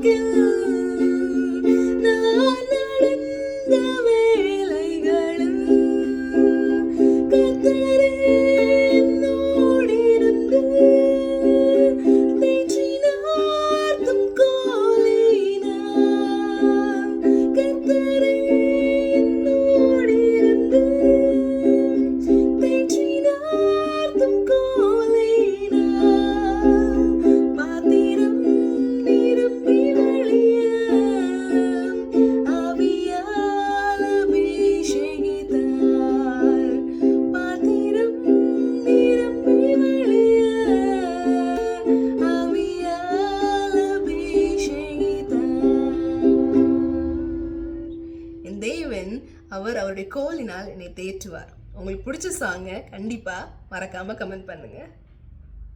looking தேவன் அவர் அவருடைய கோலினால் என்னை தேற்றுவார். உங்களுக்கு பிடிச்ச சாங்கை கண்டிப்பாக மறக்காமல் கமெண்ட் பண்ணுங்கள்